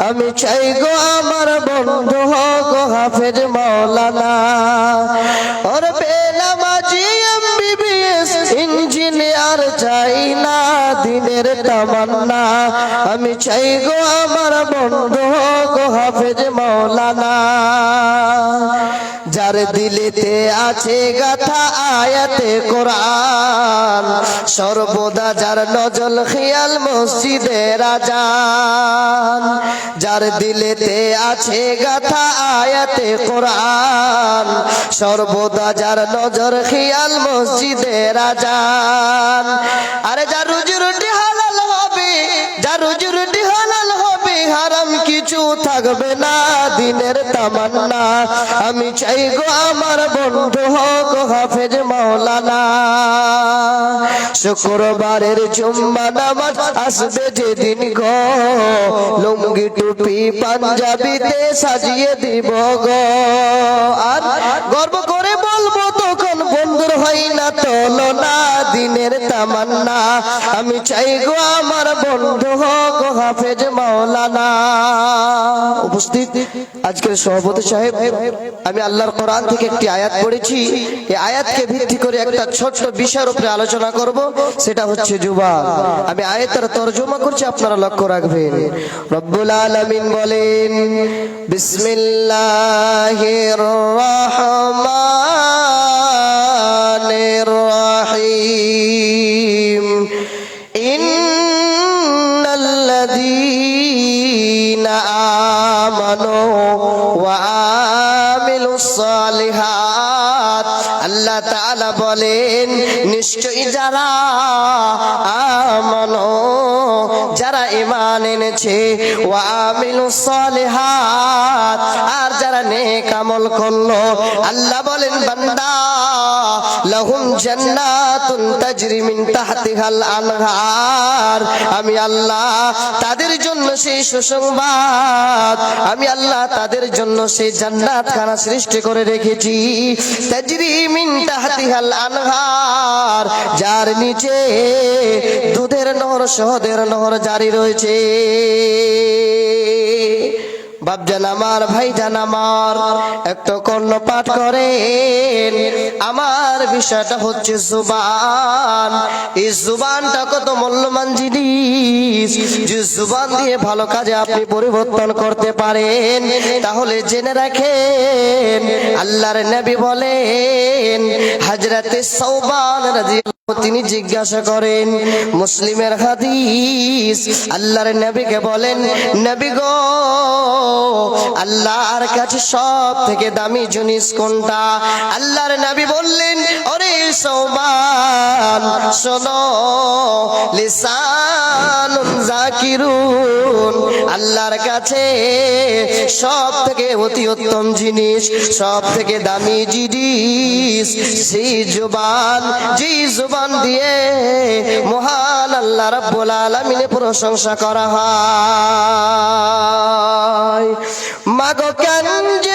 আমি চাই গো আমার বন্ধু হোক হাফেজ মাওলানা ওর বেনামাজি এমবিবিএস, ইঞ্জিনিয়ার চাই না, দিনের তামান্না। আমি চাই গো আমার বন্ধু হোক হাফেজ মাওলানা যার দিলেতে আছে গাথা আয়াতে কোরআন। সর্বদা যার নজল খেয়াল মসজিদে রাজান। যার দিলেতে আছে গাথা আয়াতে কোরআন। সর্বদা যার নজর খেয়াল মসজিদে রাজান। আরে যার রুজি রুটি হালাল হবে, যার রুজি রুটি কিছু থাকবে না, দিনের তামান্না। আমি চাই গো আমার বন্ধু হোক হাফেজ মাওলানা। শুক্রবারের জুম্মা নামাজ আসবে যেদিন গো। লুঙ্গি, টুপি, পাঞ্জাবিতে সাজিয়ে দিব গো। আর গর্ব করে বলব বন্ধুর হয় না দিনের তামান্না। আমি চাই গো আমার বন্ধু হোক হাফেজ মাওলানা। উপস্থিত আজকের সভাপতি সাহেব, আমি আল্লাহর কোরআন থেকে একটি আয়াত পড়েছি। এই আয়াতকে ভিত্তি করে একটা ছোট্ট বিষয়ের উপরে আলোচনা করব, সেটা হচ্ছে যুবা আমি আয়াতের তর্জমা করছি, আপনারা লক্ষ্য রাখবেন। রব্বুল আলামিন বলেন, বিসমিল্লাহির রহমানির সালিহাত। আল্লাহ তাআলা বলেন, নিশ্চয়ই যারা আমানো, যারা ইমান এনেছে, ওয়া আমিলুস সালিহাত। আর যারা নেক আমল করল, আল্লাহ বলেন, বান্দা লাহুম জান্নাতুন তাজরি মিন তাহতিহাল আনহার। আমি আল্লাহ তাদের জন্য সেই সুসংবাদ, আমি আল্লাহ তাদের জন্য সেই জান্নাত খানা সৃষ্টি করে রেখেছি। তাজরি মিন তাহতিহাল আনহার, যার নিচে দুধের নহর, সহদের নহর জারি রয়েছে। বাপজান আমার ভাইজান আমার, একটা কর্ণ পাঠ করেন। আমার বিষয়টা হচ্ছে জুবান। এই জুবানটা কত মূল্যবান জিনিস যে জুবান দিয়ে ভালো কাজে আপনি পরিবর্তন করতে পারেন। তাহলে জেনে রাখেন, আল্লাহর নবী বলেন হাজরাতে সৌবান রাদিয়াল্লাহু তিনি জিজ্ঞাসা করেন, মুসলিমের হাদিস? আল্লাহর নবীকে বলেন, নবী গো, আল্লাহর কাছে সব থেকে দামি জিনিস কোনটা? আল্লাহর নবী বললেন, ওরে সৌবান, শোনো লিসানুন জাকিরুন। আল্লাহর কাছে সব থেকে অতি উত্তম জিনিস সব থেকে দামি জিনিস, সেই জুবান, যেই জুবান দিয়ে মহান আল্লাহ রাব্বুল আলামিনের প্রশংসা করা হয়। মাগো কেন যে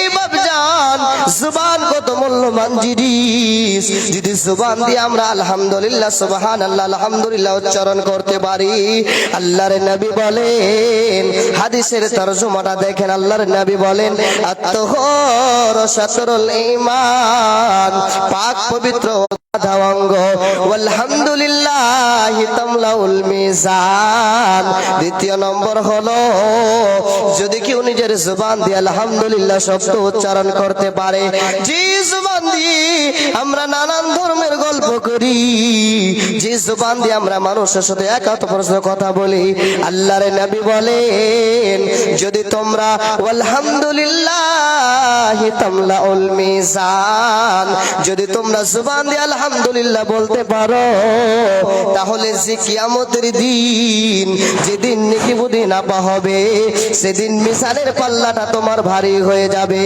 কত মূল্যবান জিনিস। যদি দিয়ে আমরা আলহামদুলিল্লাহ, সুবহানাল্লাহ, আলহামদুলিল্লাহ উচ্চারণ করতে পারি, আল্লাহর নবী বলেন, হাদিসের তরজমাটা দেখেন, আল্লাহর নবী বলেন, আত্মহর শাতরুল ইমান পাক পবিত্র অঙ্গ আলহামদুলিল্লাহ তামলাউল মিজান। দ্বিতীয় নম্বর হলো, যদি কেউ নিজের জুবান দিয়ে আলহামদুলিল্লাহ শব্দ উচ্চারণ করতে পারে, যে জুবান দিয়ে আমরা নানান ধর্মের গল্প করি। যে জবান দিয়ে আমরা মানুষের সাথে একাত প্রশ্ন কথা বলি, আল্লাহর নবী বলেন, যদি তোমরা আলহামদুলিল্লাহ মিজান, যদি তোমরা জবান দিয়ে আলহামদুলিল্লাহ বলতে পারো, তাহলে যে কিয়ামতের দিন, যেদিন নিকি বুদ্ধি না হবে, সেদিন মিসানের পাল্লাটা তোমার ভারী হয়ে যাবে।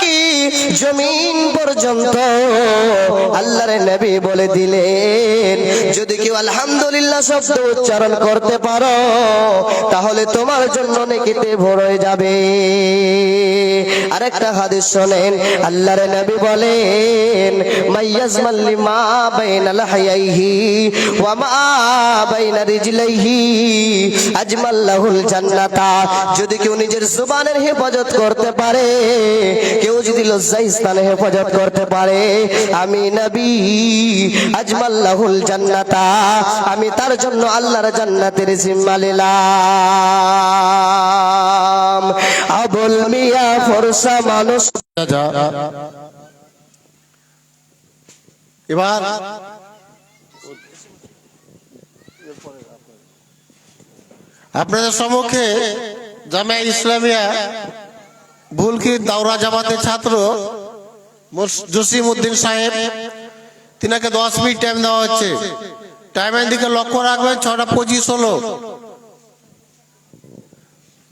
কি জমিন পর্যন্ত আল্লাহর নবী বলে দিলেন, যদি কেউ আলহামদুলিল্লাহ শব্দ উচ্চারণ করতে পারো, তাহলে তোমার জন্য নেকিতে ভরে যাবে। আরেকটা হাদিস শোনেন, আল্লাহর নবী বলেন মাইয়াজমাল মা বাইনা লাহাইহি ওয়া মা বাইনা রিজলাইহি আজমাল্লাহুল জান্নাতা। যদি কেউ নিজের জুবানের হেফাজত করতে পারে কেউ যদি লজ্জা স্থানে হেফাজত করতে পারে, আমি নবী, আজমাল্লাহুল জান্নাতা, আমি তার জন্য আল্লাহর জান্নাতের জিম্মা নিলাম। আবুল মিয়া ফরসা মানুষ। এবার আপনাদের সম্মুখে জামিয়া ইসলামিয়া ভুলকির দাওরা জামাতের ছাত্র জসিম উদ্দিন সাহেব, তিনাকে দশ মিনিট টাইম দেওয়া হচ্ছে। টাইমের দিকে লক্ষ্য রাখবেন ছটা পঁচিশ হলো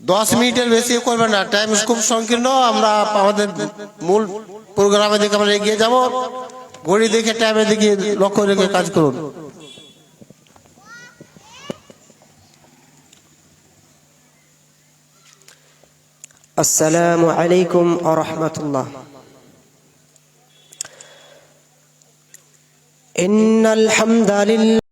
দশ মিনিটের বেশি করবে না টাইম খুব সংকীর্ণ, আমরা আমাদের মূল প্রোগ্রামের দিকে আমরা এগিয়ে যাব। ঘড়ি দেখে টাইমের দিকে লক্ষ্য রেখে কাজ করুন। السلام عليكم ورحمة الله. إن الحمد لله